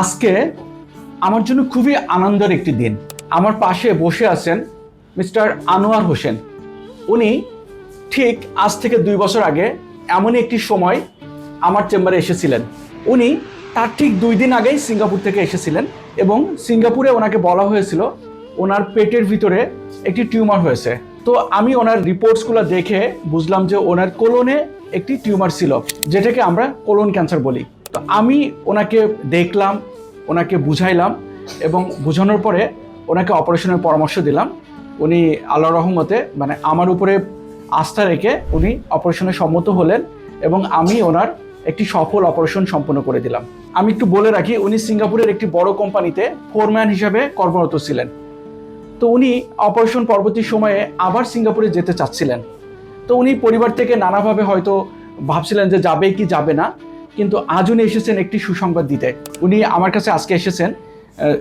আজকে আমার জন্য খুবই আনন্দের একটি দিন। আমার পাশে বসে আছেন মিস্টার আনোয়ার হোসেন। উনি ঠিক আজ থেকে দুই বছর আগে এমনই একটি সময় আমার চেম্বারে এসেছিলেন। উনি তার ঠিক দুই দিন আগেই সিঙ্গাপুর থেকে এসেছিলেন এবং সিঙ্গাপুরে ওনাকে বলা হয়েছিল ওনার পেটের ভিতরে একটি টিউমার হয়েছে। তো আমি ওনার রিপোর্টসগুলো দেখে বুঝলাম যে ওনার কোলনে একটি টিউমার ছিল, যেটাকে আমরা কোলন ক্যান্সার বলি। তো আমি ওনাকে দেখলাম, ওনাকে বুঝাইলাম এবং বোঝানোর পরে ওনাকে অপারেশনের পরামর্শ দিলাম। উনি আল্লাহ রহমতে মানে আমার উপরে আস্থা রেখে উনি অপারেশনে সম্মত হলেন এবং আমি ওনার একটি সফল অপারেশন সম্পন্ন করে দিলাম। আমি একটু বলে রাখি, উনি সিঙ্গাপুরের একটি বড় কোম্পানিতে ফোরম্যান হিসাবে কর্মরত ছিলেন। তো উনি অপারেশন পরবর্তী সময়ে আবার সিঙ্গাপুরে যেতে চাচ্ছিলেন। তো উনি পরিবার থেকে নানাভাবে হয়তো ভাবছিলেন যে যাবে কি যাবে না। কিন্তু আজ উনি এসেছেন একটি সুসংবাদ দিতে। উনি আমার কাছে আজকে এসেছেন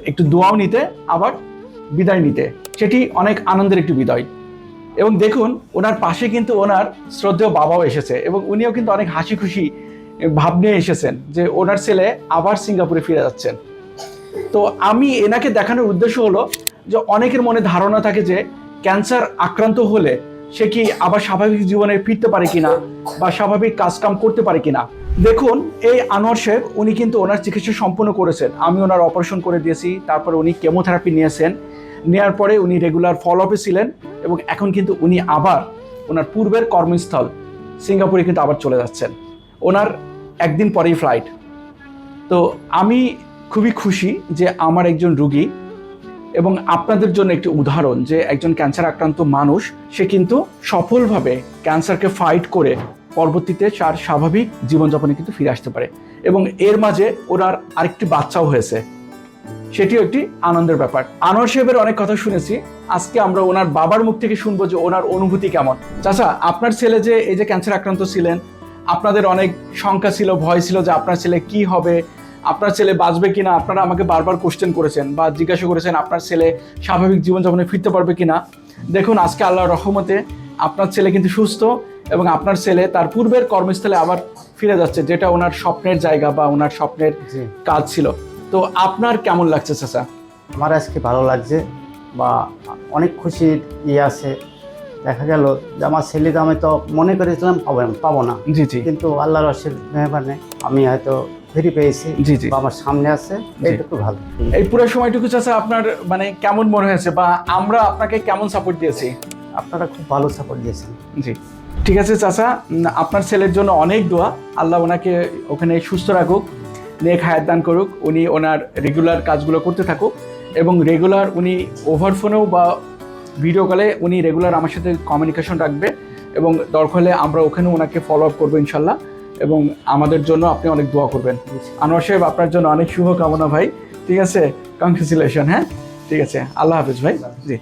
একটু দোয়াও নিতে, আবার বিদায় নিতে। সেটি অনেক আনন্দের একটি বিদায়। এবং দেখুন, ওনার পাশে কিন্তু ওনার শ্রদ্ধেয় বাবাও এসেছে এবং উনিও কিন্তু অনেক হাসি খুশি ভাব নিয়ে এসেছেন যে ওনার ছেলে আবার সিঙ্গাপুরে ফিরে যাচ্ছেন। তো আমি এনাকে দেখানোর উদ্দেশ্য হলো যে অনেকের মনে ধারণা থাকে যে ক্যান্সার আক্রান্ত হলে সে কি আবার স্বাভাবিক জীবনে ফিরতে পারে কিনা বা স্বাভাবিক কাজকাম করতে পারে কিনা। দেখুন, এই আনোয়ার শেখ, উনি কিন্তু ওনার চিকিৎসা সম্পূর্ণ করেছেন। আমি ওনার অপারেশন করে দিয়েছি, তারপর উনি কেমোথেরাপি নিয়েছেন। নেওয়ার পরে উনি রেগুলার ফলো আপে ছিলেন এবং এখন কিন্তু উনি আবার ওনার পূর্বের কর্মস্থল, সিঙ্গাপুরে কিন্তু আবার চলে যাচ্ছেন। ওনার একদিন পরেই ফ্লাইট তো আমি খুবই খুশি যে আমার একজন রুগী এবং আপনাদের জন্য একটি উদাহরণ যে একজন ক্যান্সার আক্রান্ত মানুষ, সে কিন্তু সফলভাবে ক্যান্সারকে ফাইট করে পরবর্তীতে তার স্বাভাবিক জীবনযাপনে কিন্তু ফিরে আসতে পারে। এবং এর মাঝে ওনার আরেকটি বাচ্চাও হয়েছে। সেটিও একটি আনন্দের ব্যাপার। আনোয়ার সাহেবের অনেক কথা শুনেছি। আজকে আমরা ওনার বাবার মুখ থেকে শুনব যে ওনার অনুভূতি কেমন। চাচা, আপনার ছেলে যে এই যে ক্যান্সার আক্রান্ত ছিলেন, আপনাদের অনেক শঙ্কা ছিল, ভয় ছিল যে আপনার ছেলে কি হবে, আপনার ছেলে বাঁচবে কিনা, আপনারা আমাকে বারবার কোশ্চেন করেছেন বা জিজ্ঞাসা করেছেন আপনার ছেলে স্বাভাবিক জীবনযাপনে ফিরতে পারবে কিনা। দেখুন, আজকে আল্লাহর রহমতে আপনার ছেলে কিন্তু সুস্থ এবং আপনার ছেলে তার পূর্বের কর্মস্থলে আবার ফিরে যাচ্ছে যেটা ওনার স্বপ্নের জায়গা বা ওনার স্বপ্নের কাজ ছিল। তো আপনার কেমন লাগছে চাচা? আমার আজকে ভালো লাগছে বা অনেক খুশির ইয়ে আছে। দেখা গেল যে আমার ছেলে তো আমি তো মনে করেছিলাম পাবো না পাবো না। জি জি। কিন্তু আল্লাহর রসের মেহরবানে আমি হয়তো ফিরে পেয়েছি। জি জি। আমার সামনে আছে এইটুকু ভালো। এই পুরো সময়টুকু চাচা আপনার মানে কেমন মনে হয়েছে বা আমরা আপনাকে কেমন সাপোর্ট দিয়েছি? আপনারা খুব ভালো সাপোর্ট দিয়েছেন। জি। ঠিক আছে চাচা আপনার ছেলের জন্য অনেক দোয়া। আল্লাহ ওনাকে ওখানে সুস্থ রাখুক, নেক হায়াত দান করুক, উনি ওনার রেগুলার কাজগুলো করতে থাকুক এবং রেগুলার উনি ওভার ফোনেও বা ভিডিও কলে উনি রেগুলার আমার সাথে কমিউনিকেশন রাখবে এবং দরকার হলে আমরা ওখানে ওনাকে ফলো আপ করব ইনশাল্লাহ এবং আমাদের জন্য আপনি অনেক দোয়া করবেন। আনোয়ার সাহেব, আপনার জন্য অনেক শুভকামনা ভাই। ঠিক আছে? কংগ্রেচুলেশন হ্যাঁ? ঠিক আছে, আল্লাহ হাফিজ ভাই। জি।